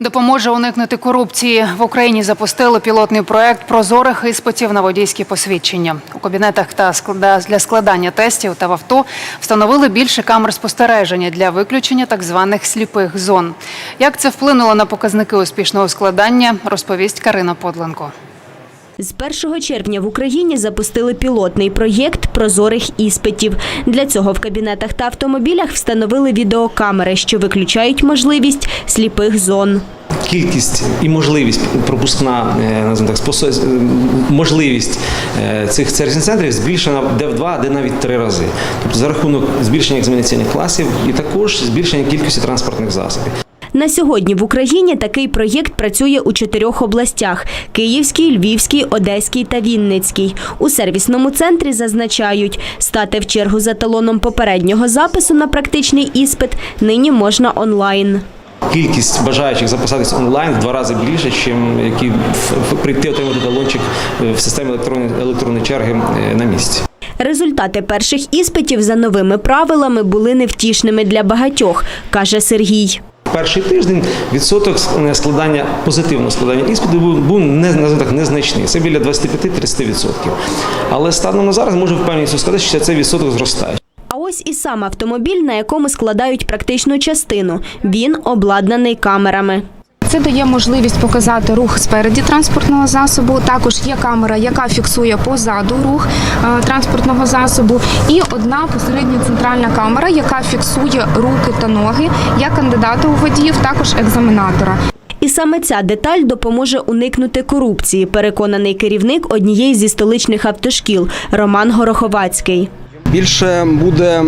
Допоможе уникнути корупції. В Україні запустили пілотний проект прозорих іспитів на водійські посвідчення. У кабінетах та для складання тестів та в авто встановили більше камер спостереження для виключення так званих сліпих зон. Як це вплинуло на показники успішного складання, розповість Карина Подленко. З 1 червня в Україні запустили пілотний проєкт прозорих іспитів. Для цього в кабінетах та автомобілях встановили відеокамери, що виключають можливість сліпих зон. Кількість і можливість пропускна е, так, е, можливість е, цих сервісних центрів збільшена де в два, де навіть три рази. Тобто за рахунок збільшення екзаменаційних класів і також збільшення кількості транспортних засобів. На сьогодні в Україні такий проєкт працює у чотирьох областях: Київській, Львівській, Одеській та Вінницькій. У сервісному центрі зазначають, стати в чергу за талоном попереднього запису на практичний іспит нині можна онлайн. Кількість бажаючих записатись онлайн в два рази більше, ніж які прийти отримати талончик в системі електронної електронної черги е, на місці. Результати перших іспитів за новими правилами були невтішними для багатьох, каже Сергій. Перший тиждень відсоток е, складання позитивного складання іспиту був, не так незначний. Це біля 25-30%. Але станом на зараз можу впевненістю сказати, що цей відсоток зростає. А ось і сам автомобіль, на якому складають практичну частину. Він обладнаний камерами. Це дає можливість показати рух спереді транспортного засобу. Також є камера, яка фіксує позаду рух е, транспортного засобу, і одна посередня центральна камера, яка фіксує руки та ноги як кандидата у водіїв, також екзаменатора. І саме ця деталь допоможе уникнути корупції, переконаний керівник однієї зі столичних автошкіл Роман Гороховацький. Більше буде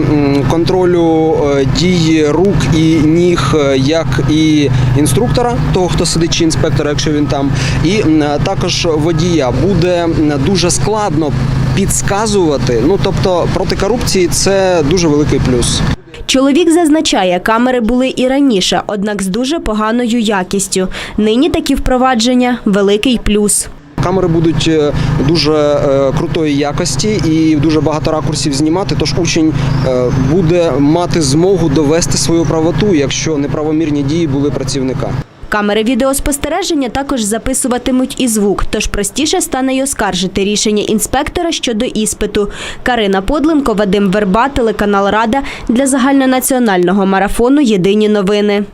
контролю е, дій рук і ніг, е, як і інструктора, того хто сидить, чи інспектора, якщо він там, і також водія. Буде дуже складно підсказувати. Ну тобто проти корупції це дуже великий плюс. Чоловік зазначає, камери були і раніше, однак з дуже поганою якістю. Нині такі впровадження великий плюс. Камери будуть е, дуже е, крутої якості і дуже багато ракурсів знімати. Тож учень е, буде мати змогу довести свою правоту, якщо неправомірні дії були працівника. Камери відеоспостереження також записуватимуть і звук, тож простіше стане й оскаржити рішення інспектора щодо іспиту. Карина Подленко, Вадим Верба, телеканал Рада для загальнонаціонального марафону Єдині новини.